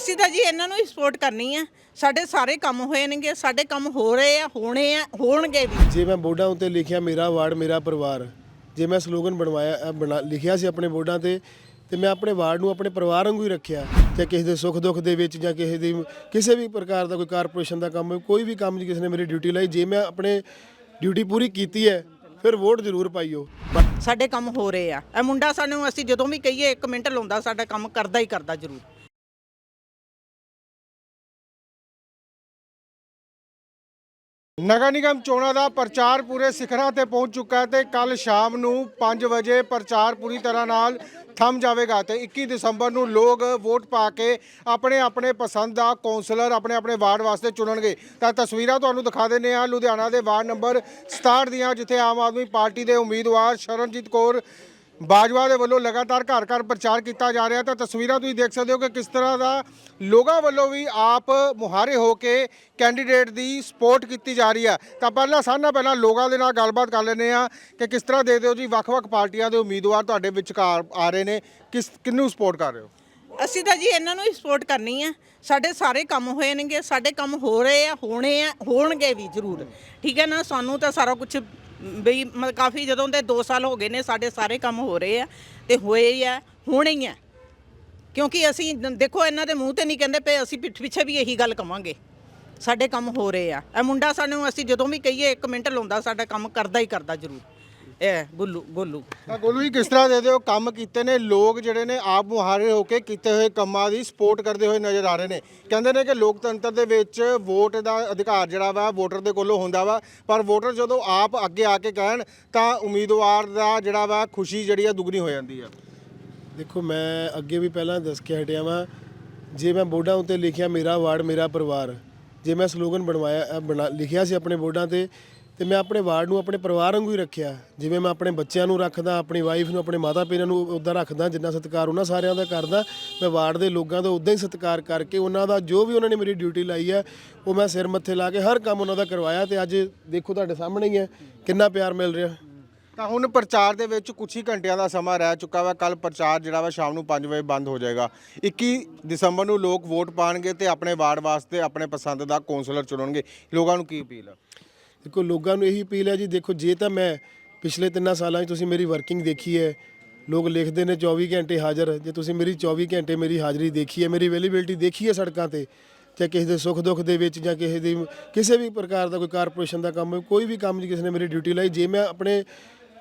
ਅਸੀਂ ਤਾਂ ਜੀ ਇਹਨਾਂ ਨੂੰ ਹੀ ਸਪੋਰਟ ਕਰਨੀ ਆ। ਸਾਡੇ ਸਾਰੇ ਕੰਮ ਹੋਏ ਨੇਗੇ ਸਾਡੇ ਕੰਮ ਹੋ ਰਹੇ ਆ ਹੋਣੇ ਆ ਹੋਣਗੇ ਵੀ। ਜੇ ਮੈਂ ਬੋਰਡਾਂ ਉੱਤੇ ਲਿਖਿਆ ਮੇਰਾ ਵਾਰਡ ਮੇਰਾ ਪਰਿਵਾਰ ਜੇ ਮੈਂ ਸਲੋਗਨ ਬਣਵਾਇਆ ਅ, ਬਣਾ ਲਿਖਿਆ ਸੀ ਆਪਣੇ ਬੋਰਡਾਂ ਤੇ ਤੇ ਮੈਂ ਆਪਣੇ ਵਾਰਡ ਨੂੰ ਆਪਣੇ ਪਰਿਵਾਰ ਵਾਂਗੂ ਹੀ ਰੱਖਿਆ। ਜਾਂ ਕਿਸੇ ਦੇ ਸੁੱਖ ਦੁੱਖ ਦੇ ਵਿੱਚ ਜਾਂ ਕਿਸੇ ਦੀ ਕਿਸੇ ਵੀ ਪ੍ਰਕਾਰ ਦਾ ਕੋਈ ਕਾਰਪੋਰੇਸ਼ਨ ਦਾ ਕੰਮ ਕੋਈ ਵੀ ਕੰਮ 'ਚ ਕਿਸੇ ਨੇ ਮੇਰੀ ਡਿਊਟੀ ਲਾਈ ਜੇ ਮੈਂ ਆਪਣੇ ਡਿਊਟੀ ਪੂਰੀ ਕੀਤੀ ਹੈ ਫਿਰ ਵੋਟ ਜ਼ਰੂਰ ਪਾਈਓ। ਸਾਡੇ ਕੰਮ ਹੋ ਰਹੇ ਆ। ਇਹ ਮੁੰਡਾ ਸਾਨੂੰ ਅਸੀਂ ਜਦੋਂ ਵੀ ਕਹੀਏ 1 ਮਿੰਟ ਲਾਉਂਦਾ ਸਾਡਾ ਕੰਮ ਕਰਦਾ ਹੀ ਕਰਦਾ ਜ਼ਰੂਰ। ਨਗਰ ਨਿਗਮ ਚੋਣਾਂ ਦਾ ਪ੍ਰਚਾਰ ਪੂਰੇ ਸਿਖਰਾਂ ਤੇ ਪਹੁੰਚ ਚੁੱਕਾ ਹੈ ਤੇ ਕੱਲ ਸ਼ਾਮ ਨੂੰ 5 ਵਜੇ ਪ੍ਰਚਾਰ ਪੂਰੀ ਤਰ੍ਹਾਂ ਨਾਲ ਥੰਮ ਜਾਵੇਗਾ ਤੇ 21 ਦਸੰਬਰ ਨੂੰ ਲੋਕ ਵੋਟ ਪਾ ਕੇ ਆਪਣੇ ਆਪਣੇ ਪਸੰਦ ਦਾ ਕੌਂਸਲਰ ਆਪਣੇ ਆਪਣੇ ਵਾਰਡ ਵਾਸਤੇ ਚੁਣਨਗੇ। ਤਾਂ ਤਸਵੀਰਾਂ ਤੁਹਾਨੂੰ ਦਿਖਾ ਦਿੰਦੇ ਆ ਲੁਧਿਆਣਾ ਦੇ ਵਾਰਡ ਨੰਬਰ 67 ਦੀਆਂ, ਜਿੱਥੇ ਆਮ ਆਦਮੀ ਪਾਰਟੀ ਦੇ ਉਮੀਦਵਾਰ ਸ਼ਰਨਜੀਤ ਕੌਰ ਬਾਜਵਾ ਦੇ ਵੱਲੋਂ ਲਗਾਤਾਰ ਘਰ ਘਰ ਪ੍ਰਚਾਰ ਕੀਤਾ ਜਾ ਰਿਹਾ ਤਾਂ ਤਸਵੀਰਾਂ ਤੁਸੀਂ ਦੇਖ ਸਕਦੇ ਹੋ ਕਿ ਕਿਸ ਤਰ੍ਹਾਂ ਦਾ ਲੋਕਾਂ ਵੱਲੋਂ ਵੀ ਆਪ ਮੁਹਾਰੇ ਹੋ ਕੇ ਕੈਂਡੀਡੇਟ ਦੀ ਸਪੋਰਟ ਕੀਤੀ ਜਾ ਰਹੀ ਹੈ ਤਾਂ ਪਹਿਲਾਂ ਸਾਨਾ ਪਹਿਲਾਂ ਲੋਕਾਂ ਦੇ ਨਾਲ ਗੱਲਬਾਤ ਕਰ ਲੈਂਦੇ ਆ ਕਿ ਕਿਸ ਤਰ੍ਹਾਂ ਦੇਖਦੇ ਹੋ ਜੀ, ਵੱਖ-ਵੱਖ ਪਾਰਟੀਆਂ ਦੇ ਉਮੀਦਵਾਰ ਤੁਹਾਡੇ ਵਿਚਕਾਰ ਆ ਰਹੇ ਨੇ। ਕਿਸ, ਕਿਹਨੂੰ ਸਪੋਰਟ ਕਰ ਰਹੇ ਹੋ? ਅਸੀਂ ਤਾਂ ਜੀ ਇਹਨਾਂ ਨੂੰ ਹੀ ਸਪੋਰਟ ਕਰਨੀ ਆ। ਸਾਡੇ ਸਾਰੇ ਕੰਮ ਹੋਏ ਨੇਗੇ, ਸਾਡੇ ਕੰਮ ਹੋ ਰਹੇ ਆ, ਹੋਣੇ ਆ, ਹੋਣਗੇ ਵੀ ਜ਼ਰੂਰ। ਠੀਕ ਹੈ ਨਾ? ਸਾਨੂੰ ਤਾਂ ਸਾਰਾ ਕੁਝ ਬਈ ਮਤਲਬ ਕਾਫੀ ਜਦੋਂ ਦੇ 2 ਸਾਲ ਹੋ ਗਏ ਨੇ, ਸਾਡੇ ਸਾਰੇ ਕੰਮ ਹੋ ਰਹੇ ਆ ਤੇ ਹੋਏ ਹੀ ਆ, ਹੋਣੇ ਹੀ ਆ। ਕਿਉਂਕਿ ਅਸੀਂ ਦੇਖੋ ਇਹਨਾਂ ਦੇ ਮੂੰਹ ਤੇ ਨਹੀਂ ਕਹਿੰਦੇ ਪਏ, ਅਸੀਂ ਪਿੱਠ ਪਿੱਛੇ ਵੀ ਇਹੀ ਗੱਲ ਕਵਾਂਗੇ। ਸਾਡੇ ਕੰਮ ਹੋ ਰਹੇ ਆ। ਇਹ ਮੁੰਡਾ ਸਾਨੂੰ ਅਸੀਂ ਜਦੋਂ ਵੀ ਕਹੀਏ 1 ਮਿੰਟ ਲਾਉਂਦਾ, ਸਾਡਾ ਕੰਮ ਕਰਦਾ ਹੀ ਕਰਦਾ ਜ਼ਰੂਰ। ਇਹ ਗੁੱਲੂ ਗੋਲੂ। ਤਾਂ ਗੋਲੂ ਜੀ ਕਿਸ ਤਰ੍ਹਾਂ ਦੇਖਦੇ ਹੋ? ਕੰਮ ਕੀਤੇ ਨੇ ਲੋਕ ਜਿਹੜੇ ਨੇ ਆਪ ਮੁਹਾਰੇ ਹੋ ਕੇ ਕੀਤੇ ਹੋਏ ਕੰਮਾਂ ਦੀ ਸਪੋਰਟ ਕਰਦੇ ਹੋਏ ਨਜ਼ਰ ਆ ਰਹੇ ਨੇ। ਕਹਿੰਦੇ ਨੇ ਕਿ ਲੋਕਤੰਤਰ ਦੇ ਵਿੱਚ ਵੋਟ ਦਾ ਅਧਿਕਾਰ ਜਿਹੜਾ ਵਾ ਵੋਟਰ ਦੇ ਕੋਲੋਂ ਹੁੰਦਾ ਵਾ। ਪਰ ਵੋਟਰ ਜਦੋਂ ਆਪ ਅੱਗੇ ਆ ਕੇ ਕਹਿਣ ਤਾਂ ਉਮੀਦਵਾਰ ਦਾ ਜਿਹੜਾ ਵਾ ਖੁਸ਼ੀ ਜਿਹੜੀ ਆ ਦੁੱਗਣੀ ਹੋ ਜਾਂਦੀ ਆ। ਦੇਖੋ ਮੈਂ ਅੱਗੇ ਵੀ ਪਹਿਲਾਂ ਦੱਸ ਕੇ ਹਟਿਆ ਵਾਂ ਜੇ ਮੈਂ ਬੋਰਡਾਂ ਉੱਤੇ ਲਿਖਿਆ ਮੇਰਾ ਵਾਰਡ ਮੇਰਾ ਪਰਿਵਾਰ। ਜੇ ਮੈਂ ਸਲੋਗਨ ਬਣਵਾਇਆ ਬਣਾ ਲਿਖਿਆ ਸੀ ਆਪਣੇ ਬੋਰਡਾਂ ਤੇ ਤੇ ਮੈਂ ਆਪਣੇ ਵਾਰਡ ਨੂੰ ਆਪਣੇ ਪਰਿਵਾਰ ਵਾਂਗੂ ਹੀ ਰੱਖਿਆ। ਜਿਵੇਂ ਮੈਂ ਆਪਣੇ ਬੱਚਿਆਂ ਨੂੰ ਰੱਖਦਾ, ਆਪਣੀ ਵਾਈਫ ਨੂੰ, ਆਪਣੇ ਮਾਤਾ ਪਿਤਾ ਨੂੰ ਉਦਾਂ ਰੱਖਦਾ, ਜਿੰਨਾ ਸਤਿਕਾਰ ਉਹਨਾਂ ਸਾਰਿਆਂ ਦਾ ਕਰਦਾ। ਮੈਂ ਵਾਰਡ ਦੇ ਲੋਕਾਂ ਦਾ ਉਦਾਂ ਹੀ ਸਤਿਕਾਰ ਕਰਕੇ ਉਹਨਾਂ ਦਾ ਜੋ ਵੀ ਉਹਨਾਂ ਨੇ ਮੇਰੀ ਡਿਊਟੀ ਲਾਈ ਹੈ ਉਹ ਮੈਂ ਸਿਰ ਮੱਥੇ ਲਾ ਕੇ ਹਰ ਕੰਮ ਉਹਨਾਂ ਦਾ ਕਰਵਾਇਆ ਤੇ ਅੱਜ ਦੇਖੋ ਤੁਹਾਡੇ ਸਾਹਮਣੇ ਹੀ ਹੈ ਕਿੰਨਾ ਪਿਆਰ ਮਿਲ ਰਿਹਾ। ਤਾਂ ਹੁਣ ਪ੍ਰਚਾਰ ਦੇ ਵਿੱਚ ਕੁਝ ਹੀ ਘੰਟਿਆਂ ਦਾ ਸਮਾਂ ਰਹਿ ਚੁੱਕਾ ਵਾ। ਕੱਲ ਪ੍ਰਚਾਰ ਜਿਹੜਾ ਵਾ ਸ਼ਾਮ ਨੂੰ 5 ਵਜੇ ਬੰਦ ਹੋ ਜਾਏਗਾ। 21 ਦਸੰਬਰ ਨੂੰ ਲੋਕ ਵੋਟ ਪਾਣਗੇ ਤੇ ਆਪਣੇ ਵਾਰਡ ਵਾਸਤੇ ਆਪਣੇ ਪਸੰਦ ਦਾ ਕੌਂਸਲਰ ਚੁਣਨਗੇ। ਲੋਕਾਂ ਨੂੰ ਕੀ ਅਪੀਲ ਆ? ਦੇਖੋ, ਲੋਕਾਂ ਨੂੰ ਇਹੀ ਅਪੀਲ ਹੈ ਜੀ, ਦੇਖੋ, ਜੇ ਤਾਂ ਮੈਂ ਪਿਛਲੇ ਤਿੰਨਾਂ ਸਾਲਾਂ 'ਚ ਤੁਸੀਂ ਮੇਰੀ ਵਰਕਿੰਗ ਦੇਖੀ ਹੈ, ਲੋਕ ਲਿਖਦੇ ਨੇ 24 ਘੰਟੇ ਹਾਜ਼ਰ, ਜੇ ਤੁਸੀਂ ਮੇਰੀ 24 ਘੰਟੇ ਮੇਰੀ ਹਾਜ਼ਰੀ ਦੇਖੀ ਹੈ, ਮੇਰੀ ਅਵੇਲੇਬਿਲਟੀ ਦੇਖੀ ਹੈ ਸੜਕਾਂ ਤੇ, ਜਾਂ ਕਿਸੇ ਦੇ ਸੁੱਖ ਦੁੱਖ ਦੇ ਵਿੱਚ, ਜਾਂ ਕਿਸੇ ਦੀ, ਕਿਸੇ ਵੀ ਪ੍ਰਕਾਰ ਦਾ ਕੋਈ ਕਾਰਪੋਰੇਸ਼ਨ ਦਾ ਕੰਮ ਕੋਈ ਵੀ ਕੰਮ ਜੀ ਕਿਸੇ ਨੇ ਮੇਰੀ ਡਿਊਟੀ ਲਾਈ, ਜੇ ਮੈਂ ਆਪਣੇ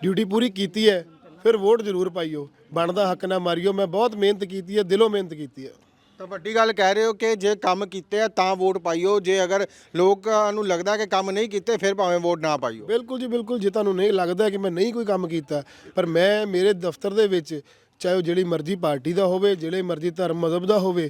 ਡਿਊਟੀ ਪੂਰੀ ਕੀਤੀ ਹੈ, ਫਿਰ ਵੋਟ ਜ਼ਰੂਰ ਪਾਈਓ, ਬਣਦਾ ਹੱਕ ਨਾ ਮਾਰਿਓ, ਮੈਂ ਬਹੁਤ ਮਿਹਨਤ ਕੀਤੀ ਹੈ, ਦਿਲੋਂ ਮਿਹਨਤ ਕੀਤੀ ਹੈ। ਤਾਂ ਵੱਡੀ ਗੱਲ ਕਹਿ ਰਹੇ ਹੋ ਕਿ ਜੇ ਕੰਮ ਕੀਤੇ ਆ ਤਾਂ ਵੋਟ ਪਾਈਓ, ਜੇ ਅਗਰ ਲੋਕਾਂ ਨੂੰ ਲੱਗਦਾ ਕਿ ਕੰਮ ਨਹੀਂ ਕੀਤੇ, ਫਿਰ ਭਾਵੇਂ ਵੋਟ ਨਾ ਪਾਈਓ। ਬਿਲਕੁਲ ਜੀ, ਬਿਲਕੁਲ, ਜੇ ਤੁਹਾਨੂੰ ਨਹੀਂ ਲੱਗਦਾ ਕਿ ਮੈਂ ਨਹੀਂ ਕੋਈ ਕੰਮ ਕੀਤਾ, ਪਰ ਮੈਂ ਮੇਰੇ ਦਫ਼ਤਰ ਦੇ ਵਿੱਚ ਚਾਹੇ ਉਹ ਜਿਹੜੀ ਮਰਜ਼ੀ ਪਾਰਟੀ ਦਾ ਹੋਵੇ, ਜਿਹੜੇ ਮਰਜ਼ੀ ਧਰਮ ਮਜ਼ਹਬ ਦਾ ਹੋਵੇ,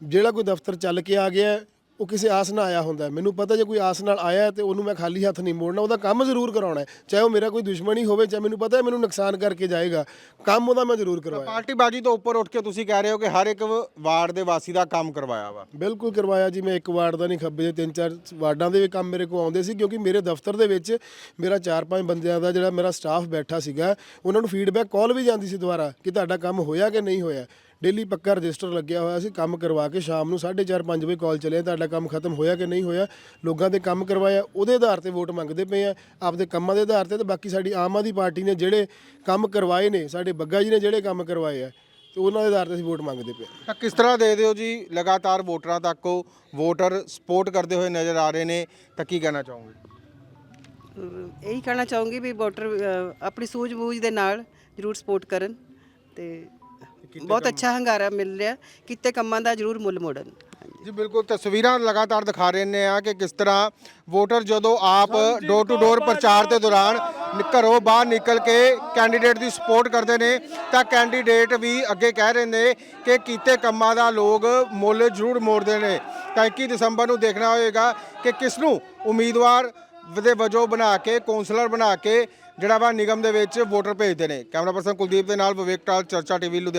ਜਿਹੜਾ ਕੋਈ ਦਫ਼ਤਰ ਚੱਲ ਕੇ ਆ ਗਿਆ ਉਹ ਕਿਸੇ ਆਸ ਨਾਲ ਆਇਆ ਹੁੰਦਾ ਹੈ। ਮੈਨੂੰ ਪਤਾ ਜੇ ਕੋਈ ਆਸ ਨਾਲ ਆਇਆ ਹੈ ਤੇ ਉਹਨੂੰ ਮੈਂ ਖਾਲੀ ਹੱਥ ਨਹੀਂ ਮੋੜਨਾ ਉਹਦਾ ਕੰਮ ਜ਼ਰੂਰ ਕਰਾਉਣਾ ਹੈ। ਚਾਹੇ ਉਹ ਮੇਰਾ ਕੋਈ ਦੁਸ਼ਮਣ ਹੀ ਹੋਵੇ ਚਾਹੇ ਮੈਨੂੰ ਪਤਾ ਹੈ ਮੈਨੂੰ ਨੁਕਸਾਨ ਕਰਕੇ ਜਾਏਗਾ ਕੰਮ ਉਹਦਾ ਮੈਂ ਜ਼ਰੂਰ ਕਰਵਾਇਆ। ਪਾਰਟੀ ਬਾਜੀ ਤੋਂ ਉੱਪਰ ਉੱਠ ਕੇ ਤੁਸੀਂ ਕਹਿ ਰਹੇ ਹੋ ਕਿ ਹਰ ਇੱਕ ਵਾਰਡ ਦੇ ਵਾਸੀ ਦਾ ਕੰਮ ਕਰਵਾਇਆ ਵਾ। ਬਿਲਕੁਲ ਕਰਵਾਇਆ ਜੀ ਮੈਂ ਇੱਕ ਵਾਰਡ ਦਾ ਨਹੀਂ ਖੱਬੇ ਦੇ ਤਿੰਨ ਚਾਰ ਵਾਰਡਾਂ ਦੇ ਵੀ ਕੰਮ ਮੇਰੇ ਕੋਲ ਆਉਂਦੇ ਸੀ ਕਿਉਂਕਿ ਮੇਰੇ ਦਫ਼ਤਰ ਦੇ ਵਿੱਚ ਮੇਰਾ ਚਾਰ ਪੰਜ ਬੰਦਿਆਂ ਦਾ ਜਿਹੜਾ ਮੇਰਾ ਸਟਾਫ ਬੈਠਾ ਸੀਗਾ ਉਹਨਾਂ ਨੂੰ ਫੀਡਬੈਕ ਕਾਲ ਵੀ ਜਾਂਦੀ ਸੀ ਦੁਬਾਰਾ ਕਿ ਤੁਹਾਡਾ ਕੰਮ ਹੋਇਆ ਕਿ ਨਹੀਂ ਹੋਇਆ। ਡੇਲੀ ਪੱਕਾ ਰਜਿਸਟਰ ਲੱਗਿਆ ਹੋਇਆ ਸੀ ਕੰਮ ਕਰਵਾ ਕੇ ਸ਼ਾਮ ਨੂੰ 4:30 5 ਵਜੇ ਕਾਲ ਚੱਲਿਆ ਤੁਹਾਡਾ ਕੰਮ ਖਤਮ ਹੋਇਆ ਕਿ ਨਹੀਂ ਹੋਇਆ ਲੋਕਾਂ ਦੇ ਕੰਮ ਕਰਵਾਇਆ ਉਹਦੇ ਆਧਾਰ ਤੇ ਵੋਟ ਮੰਗਦੇ ਪਏ ਆ ਆਪਦੇ ਕੰਮਾਂ ਦੇ ਆਧਾਰ ਤੇ ਤੇ ਬਾਕੀ ਸਾਡੀ ਆਮ ਆਦਮੀ ਪਾਰਟੀ ਨੇ ਜਿਹੜੇ ਕੰਮ ਕਰਵਾਏ ਨੇ ਸਾਡੇ ਬੱਗਾ ਜੀ ਨੇ ਜਿਹੜੇ ਕੰਮ ਕਰਵਾਏ ਆ ਤੇ ਉਹਨਾਂ ਦੇ ਆਧਾਰ ਤੇ ਅਸੀਂ ਵੋਟ ਮੰਗਦੇ ਪਏ। ਤਾਂ ਕਿਸ ਤਰ੍ਹਾਂ ਦੇਖਦੇ ਹੋ ਜੀ ਲਗਾਤਾਰ ਵੋਟਰਾਂ ਤੱਕ ਉਹ ਵੋਟਰ ਸਪੋਰਟ ਕਰਦੇ ਹੋਏ ਨਜ਼ਰ ਆ ਰਹੇ ਨੇ ਤਾਂ ਕੀ ਕਹਿਣਾ ਚਾਹੋਗੇ ਇਹੀ ਕਹਿਣਾ ਚਾਹੂੰਗੀ ਵੀ ਵੋਟਰ ਅਹ, ਆਪਣੀ ਸੂਝ-ਬੂਝ ਦੇ ਨਾਲ ਜ਼ਰੂਰ ਸਪੋਰਟ ਕਰਨ ਤੇ ਬਹੁਤ ਅੱਛਾ ਹੰਗਾਰਾ ਮਿਲ ਰਿਹਾ ਕੀਤੇ ਕੰਮਾਂ ਦਾ ਜ਼ਰੂਰ ਮੁੱਲ ਮੋੜਨ। ਜੀ ਬਿਲਕੁਲ ਤਸਵੀਰਾਂ ਲਗਾਤਾਰ ਦਿਖਾ ਰਹੇ ਨੇ ਆ ਕਿ ਕਿਸ ਤਰ੍ਹਾਂ ਵੋਟਰ ਜਦੋਂ ਆਪ ਡੋਰ ਟੂ ਡੋਰ ਪ੍ਰਚਾਰ ਦੇ ਦੌਰਾਨ ਘਰੋਂ ਬਾਹਰ ਨਿਕਲ ਕੇ ਕੈਂਡੀਡੇਟ ਦੀ ਸਪੋਰਟ ਕਰਦੇ ਨੇ ਤਾਂ ਕੈਂਡੀਡੇਟ ਵੀ ਅੱਗੇ ਕਹਿ ਰਹੇ ਨੇ ਕਿ ਕੀਤੇ ਕੰਮਾਂ ਦਾ ਲੋਕ ਮੁੱਲ ਜ਼ਰੂਰ ਮੋੜਦੇ ਨੇ। ਤਾਂ 21 ਦਸੰਬਰ ਨੂੰ ਦੇਖਣਾ ਹੋਏਗਾ ਕਿ ਕਿਸ ਨੂੰ ਉਮੀਦਵਾਰ ਦੇ ਵਜੋਂ ਬਣਾ ਕੇ ਕੌਂਸਲਰ ਬਣਾ ਕੇ ਜਿਹੜਾ ਵਾ ਨਿਗਮ ਦੇ ਵਿੱਚ ਵੋਟਰ ਭੇਜਦੇ ਨੇ। ਕੈਮਰਾ ਪਰਸਨ ਕੁਲਦੀਪ ਦੇ ਨਾਲ ਵਿਵੇਕ ਟਾਲ ਚਰਚਾ ਟੀਵੀ ਲੁਧਿਆਣਾ।